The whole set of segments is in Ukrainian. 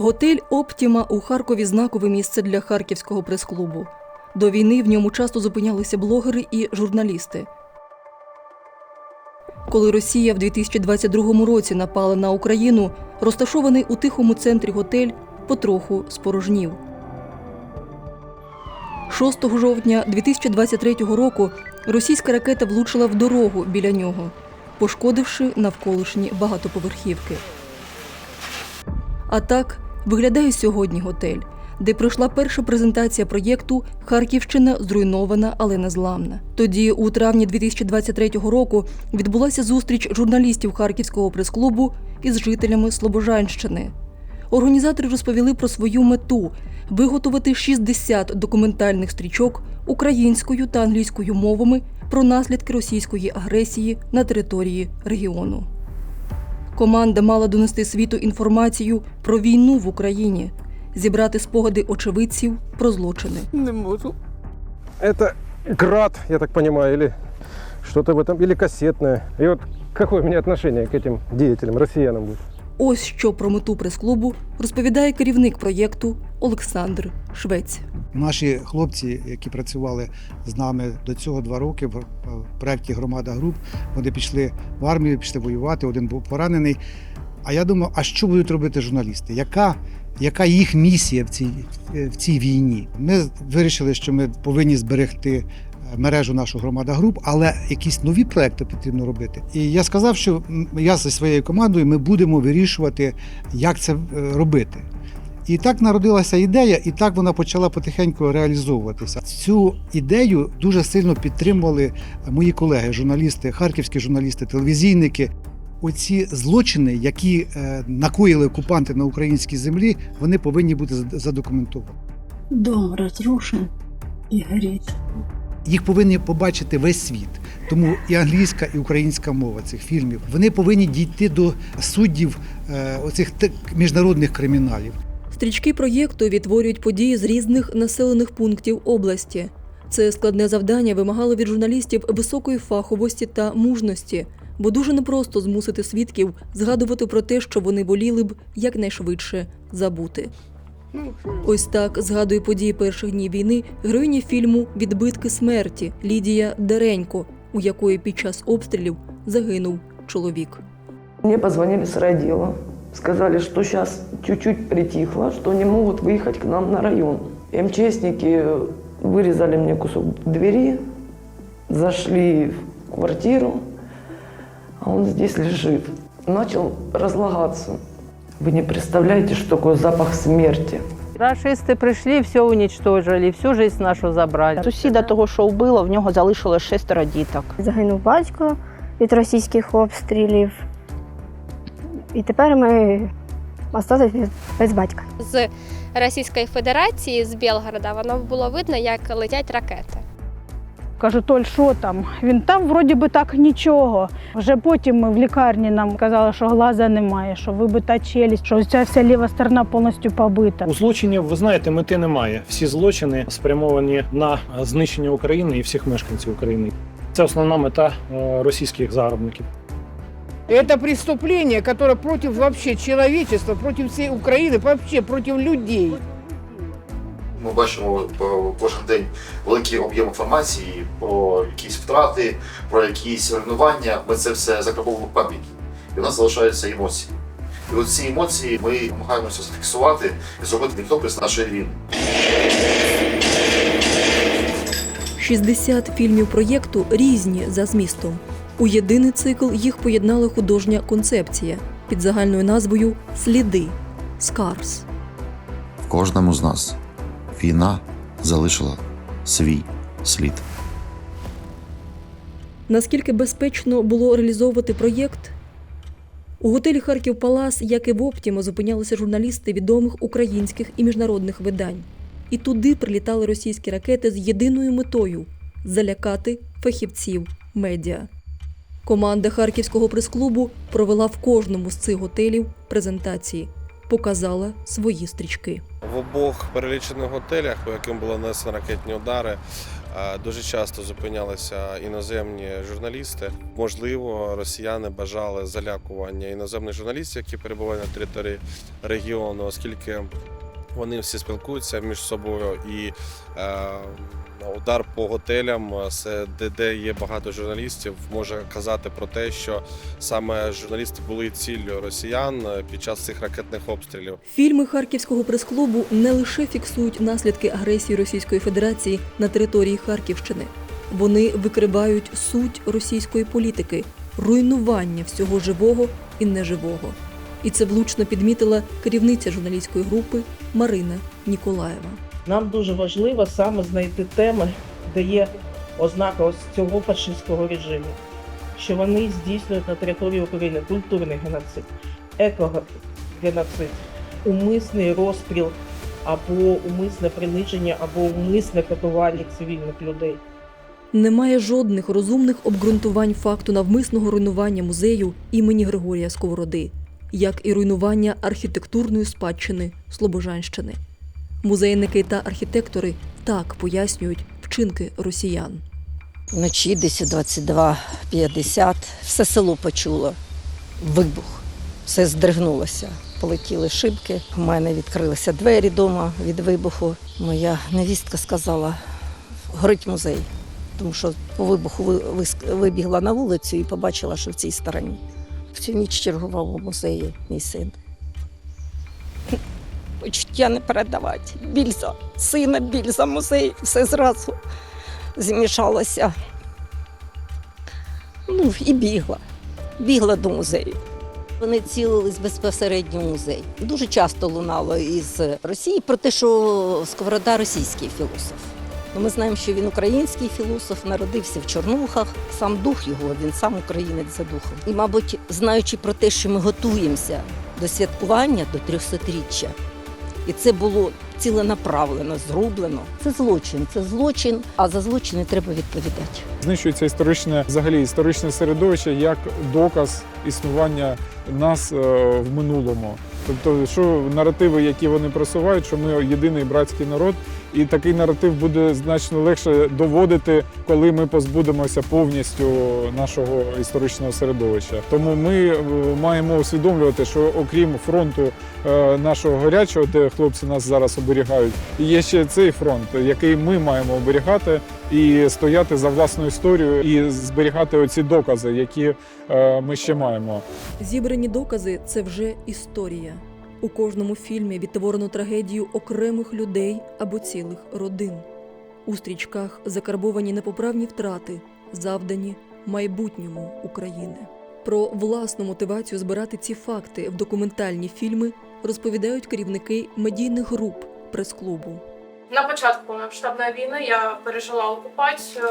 Готель Оптіма у Харкові знакове місце для харківського прес-клубу. До війни в ньому часто зупинялися блогери і журналісти. Коли Росія в 2022 році напала на Україну, розташований у тихому центрі готель потроху спорожнів. 6 жовтня 2023 року російська ракета влучила в дорогу біля нього, пошкодивши навколишні багатоповерхівки. А так виглядає сьогодні готель, де пройшла перша презентація проєкту Харківщина зруйнована, але не зламна. Тоді, у травні 2023 року, відбулася зустріч журналістів Харківського прес-клубу із жителями Слобожанщини. Організатори розповіли про свою мету виготовити 60 документальних стрічок українською та англійською мовами про наслідки російської агресії на території регіону. Команда мала донести світу інформацію про війну в Україні, зібрати спогади очевидців про злочини. Не можу. Это град, я так понимаю, или что-то в этом, или кассетное. И вот какое у меня отношение к этим деятелям, россиянам будет? Ось що про мету прес-клубу розповідає керівник проєкту Олександр Швець. Наші хлопці, які працювали з нами до цього два роки в проєкті Громада груп, вони пішли в армію, пішли воювати, один був поранений. А я думав, а що будуть робити журналісти? Яка, яка їх місія в цій, в цій війні? Ми вирішили, що ми повинні зберегти мережу нашу громада груп, але якісь нові проекти потрібно робити. І я сказав, що я зі своєю командою ми будемо вирішувати, як це е, робити. І так народилася ідея, і так вона почала потихеньку реалізовуватися. Цю ідею дуже сильно підтримували мої колеги, журналісти, харківські журналісти, телевізійники. Оці злочини, які е, накоїли окупанти на українській землі, вони повинні бути задокументовані. Дом разрушен и горит. Їх повинні побачити весь світ. Тому і англійська, і українська мова цих фільмів вони повинні дійти до суддів е, оцих міжнародних криміналів. Стрічки проєкту відтворюють події з різних населених пунктів області. Це складне завдання вимагало від журналістів високої фаховості та мужності, бо дуже непросто змусити свідків згадувати про те, що вони воліли б якнайшвидше забути. Ось так згадує події перших днів війни героїня фільму Відбитки смерті Лідія Деренько, у якої під час обстрілів загинув чоловік. Мне позвонили с родила. Сказали, что сейчас чуть-чуть притихло, что не могут выехать к нам на район. МЧСники вырезали мне кусок двери, зашли в квартиру, а он здесь лежит. Начал разлагаться. Вы не представляете, что такое запах смерти. Рашисти прийшли, все уничтожили, всю жизнь нашу забрали. Сусіда того, що вбило, в нього залишилось шестеро діток. Загинув батько від російських обстрілів. І тепер ми остались без- без батька. з Російської Федерації, з Білгорода, воно було видно, як летять ракети. Кажу, Толь, що там? Він там вроді би так нічого. Вже потім в лікарні нам казали, що глаза немає, що вибита челюсть, що ця вся ліва сторона повністю побита. У злочинів, ви знаєте, мети немає. Всі злочини спрямовані на знищення України і всіх мешканців України. Це основна мета е, російських загарбників. Это преступление, которое против вообще человечества, против всей Украины, вообще против людей. Ми бачимо кожен день великий об'єм інформації про якісь втрати, про якісь руйнування. Ми це все закарбовуємо в пам'яті. І в нас залишаються емоції. І от ці емоції ми намагаємося зафіксувати і зробити літопис нашої війни. 60 фільмів проєкту різні за змістом. У єдиний цикл їх поєднала художня концепція під загальною назвою Сліди Скарс. В кожному з нас війна залишила свій слід. Наскільки безпечно було реалізовувати проєкт? У готелі Харків Палас, як і в Оптімо, зупинялися журналісти відомих українських і міжнародних видань. І туди прилітали російські ракети з єдиною метою залякати фахівців медіа. Команда Харківського прес-клубу провела в кожному з цих готелів презентації, показала свої стрічки. В обох перелічених готелях, по яким були нанесені ракетні удари, Е, Дуже часто зупинялися іноземні журналісти. Можливо, росіяни бажали залякування іноземних журналістів, які перебувають на території регіону, оскільки вони всі спілкуються між собою і е, удар по готелям, е, де, де є багато журналістів, може казати про те, що саме журналісти були ціллю росіян е, під час цих ракетних обстрілів. Фільми Харківського прес-клубу не лише фіксують наслідки агресії Російської Федерації на території Харківщини, вони викривають суть російської політики, руйнування всього живого і неживого. І це влучно підмітила керівниця журналістської групи Марина Ніколаєва. Нам дуже важливо саме знайти теми, де є ознака ось цього фашистського режиму, що вони здійснюють на території України культурний геноцид, екогеноцид, умисний розстріл або умисне приниження, або умисне катування цивільних людей. Немає жодних розумних обґрунтувань факту навмисного руйнування музею імені Григорія Сковороди, як і руйнування архітектурної спадщини Слобожанщини. Музейники та архітектори так пояснюють вчинки росіян. Вночі десь о 22.50 все село почуло вибух. Все здригнулося. Полетіли шибки. У мене відкрилися двері вдома від вибуху. Моя невістка сказала, горить музей. Тому що по вибуху ви- вибігла на вулицю і побачила, що в цій стороні. В цю ніч чергував у музеї мій син. Почуття не передавати. Біль за сина, біль за музей, все зразу змішалося. Ну, і бігла. Бігла до музею. Вони цілились безпосередньо в музей. Дуже часто лунало із Росії про те, що Сковорода російський філософ. Ну, Ми знаємо, що він український філософ, народився в Чорнухах, сам дух його, він сам українець за духом. І, мабуть, знаючи про те, що ми готуємося до святкування до 300-річчя, і це було ціленаправлено, зроблено. Це злочин, це злочин, а за злочини треба відповідати. Знищується історичне, взагалі історичне середовище як доказ існування нас е, в минулому. Тобто, що наративи, які вони просувають, що ми єдиний братський народ, і такий наратив буде значно легше доводити, коли ми позбудемося повністю нашого історичного середовища. Тому ми е, маємо усвідомлювати, що окрім фронту е, нашого гарячого, де хлопці нас зараз оберігають, є ще цей фронт, який ми маємо оберігати і стояти за власну історію і зберігати оці докази, які е, ми ще маємо. Зібрані докази це вже історія. У кожному фільмі відтворено трагедію окремих людей або цілих родин. У стрічках закарбовані непоправні втрати, завдані майбутньому України. Про власну мотивацію збирати ці факти в документальні фільми розповідають керівники медійних груп прес-клубу. На початку повномасштабної війни я пережила окупацію,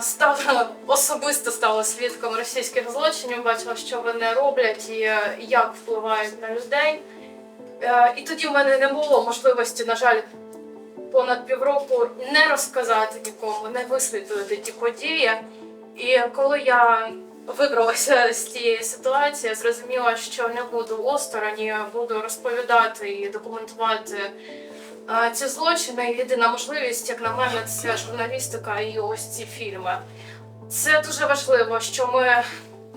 стала особисто стала свідком російських злочинів, бачила, що вони роблять і е, як впливають на людей. Е, І тоді в мене не було можливості, на жаль, понад півроку не розказати нікому, не висвітлити ті події. І коли я вибралася з цієї ситуації, зрозуміла, що не буду осторонь, буду розповідати і документувати ці злочини. Єдина можливість, як на мене, це журналістика і ось ці фільми. Це дуже важливо, що ми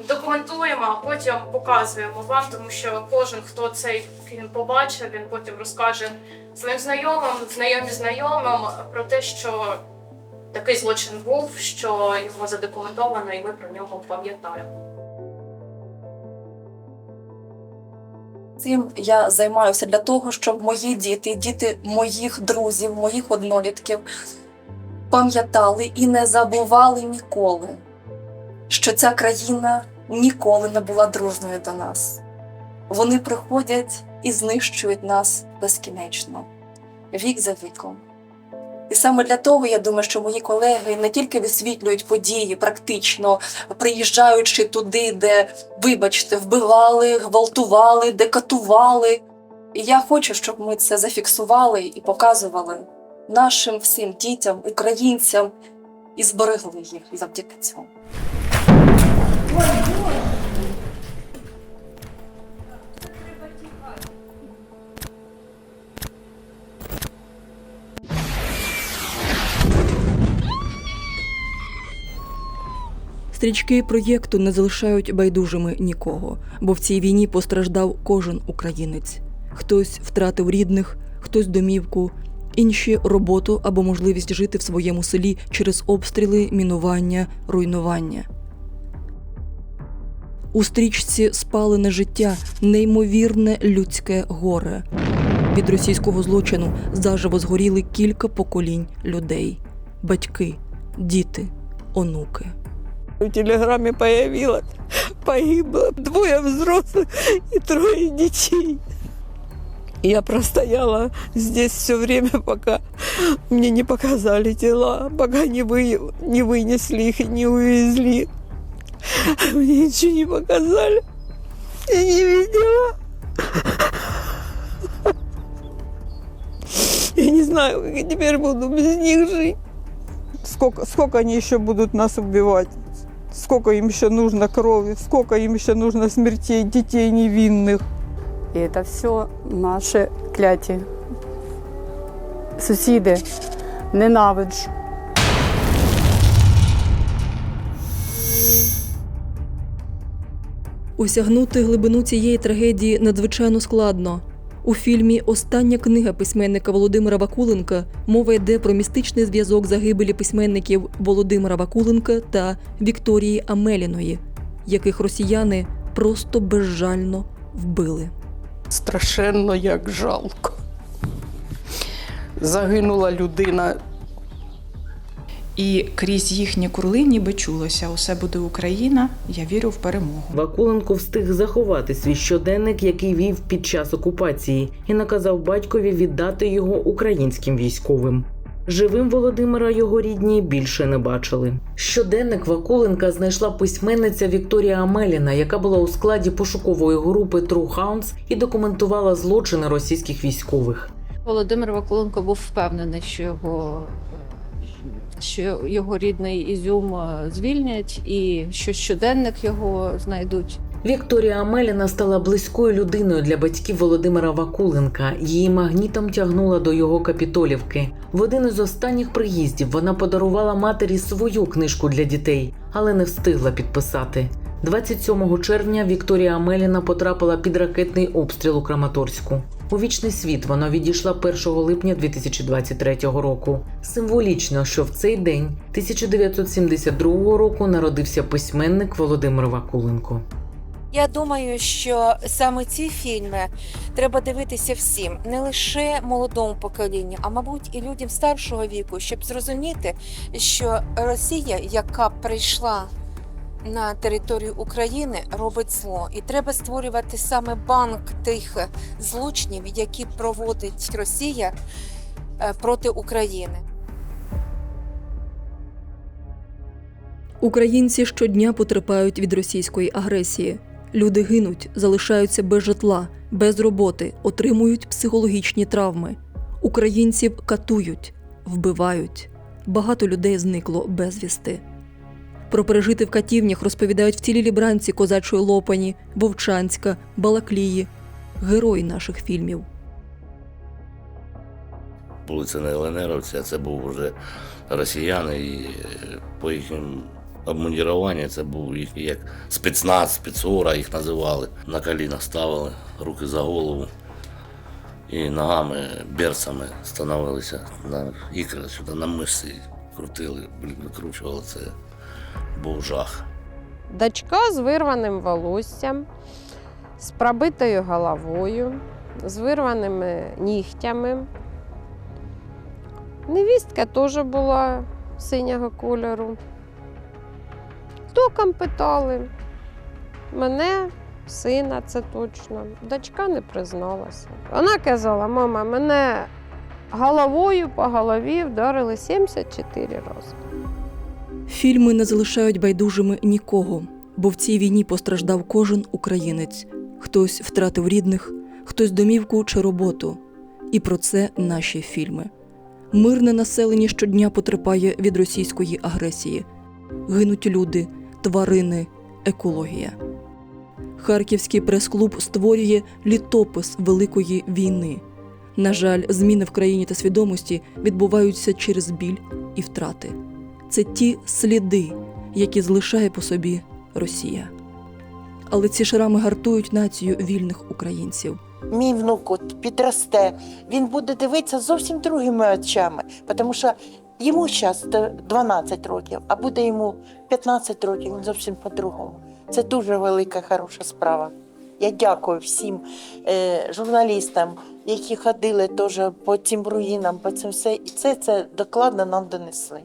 документуємо, а потім показуємо вам, тому що кожен, хто цей фільм побачив, він потім розкаже своїм знайомим, знайомі знайомим про те, що такий злочин був, що його задокументовано, і ми про нього пам'ятаємо. Цим я займаюся для того, щоб мої діти, діти моїх друзів, моїх однолітків пам'ятали і не забували ніколи, що ця країна ніколи не була дружною до нас. Вони приходять і знищують нас безкінечно, вік за віком. І саме для того я думаю, що мої колеги не тільки висвітлюють події, практично приїжджаючи туди, де, вибачте, вбивали, гвалтували, де катували. І я хочу, щоб ми це зафіксували і показували нашим всім дітям, українцям і зберегли їх завдяки цьому. Стрічки проєкту не залишають байдужими нікого, бо в цій війні постраждав кожен українець. Хтось втратив рідних, хтось домівку, інші роботу або можливість жити в своєму селі через обстріли, мінування, руйнування. У стрічці спалене життя, неймовірне людське горе. Від російського злочину заживо згоріли кілька поколінь людей: батьки, діти, онуки. В телеграмме появилось, погибло двое взрослых и трое детей. Я простояла здесь все время, пока мне не показали тела, пока не, вы, не вынесли их и не увезли. Мне ничего не показали. Я не видела. Я не знаю, как я теперь буду без них жить. Сколько, сколько они еще будут нас убивать? Сколько им еще нужно крови? Сколько им еще нужно смертей детей невинных? І це все наші кляті. Сусіди, ненавиджу. Осягнути глибину цієї трагедії надзвичайно складно. У фільмі Остання книга письменника Володимира Вакуленка мова йде про містичний зв'язок загибелі письменників Володимира Вакуленка та Вікторії Амеліної, яких росіяни просто безжально вбили. Страшенно як жалко. Загинула людина. І крізь їхні курли ніби чулося усе буде Україна. Я вірю в перемогу. Вакуленко встиг заховати свій щоденник, який вів під час окупації, і наказав батькові віддати його українським військовим. Живим Володимира його рідні більше не бачили. Щоденник Вакуленка знайшла письменниця Вікторія Амеліна, яка була у складі пошукової групи True Hounds і документувала злочини російських військових. Володимир Вакуленко був впевнений, що його, що його рідний Ізюм е, звільнять і що щоденник його знайдуть. Вікторія Амеліна стала близькою людиною для батьків Володимира Вакуленка. Її магнітом тягнула до його капітолівки. В один із останніх приїздів вона подарувала матері свою книжку для дітей, але не встигла підписати. 27 червня Вікторія Амеліна потрапила під ракетний обстріл у Краматорську. У вічний світ вона відійшла 1 липня 2023 року. Символічно, що в цей день 1972 року народився письменник Володимир Вакуленко. Я думаю, що саме ці фільми треба дивитися всім, не лише молодому поколінню, а мабуть і людям старшого віку, щоб зрозуміти, що Росія, яка прийшла на територію України, робить зло, і треба створювати саме банк тих злочинів, які проводить Росія е, проти України. Українці щодня потерпають від російської агресії. Люди гинуть, залишаються без житла, без роботи, отримують психологічні травми. Українців катують, вбивають. Багато людей зникло безвісти. Про пережити в катівнях розповідають вцілілі бранці козачої Лопані, Вовчанська, Балаклії, герої наших фільмів. Були це не ЛНРовці, це був вже росіяни, і е, по їхнім обмундіруванню це був їх як спецназ, спецура їх називали. На колінах ставили, руки за голову і ногами, берцями становилися на ікри, сюди на мишці крутили, викручували це. Був жах. Дочка з вирваним волоссям, з пробитою головою, з вирваними нігтями. Невістка теж була синього кольору. Током питали. Мене, сина, це точно. Дочка не призналася. Вона казала: мама, мене головою по голові вдарили 74 рази. Фільми не залишають байдужими нікого, бо в цій війні постраждав кожен українець. Хтось втратив рідних, хтось домівку чи роботу. І про це наші фільми. Мирне населення щодня потерпає від російської агресії. Гинуть люди, тварини, екологія. Харківський прес-клуб створює літопис Великої війни. На жаль, зміни в країні та свідомості відбуваються через біль і втрати. Це ті сліди, які залишає по собі Росія. Але ці шрами гартують націю вільних українців. Мій внук підросте, він буде дивитися зовсім другими очами, тому що йому зараз 12 років, а буде йому 15 років, він зовсім по-другому. Це дуже велика, хороша справа. Я дякую всім е, журналістам, які ходили теж по цим руїнам, по цим все. І це, це докладно нам донесли.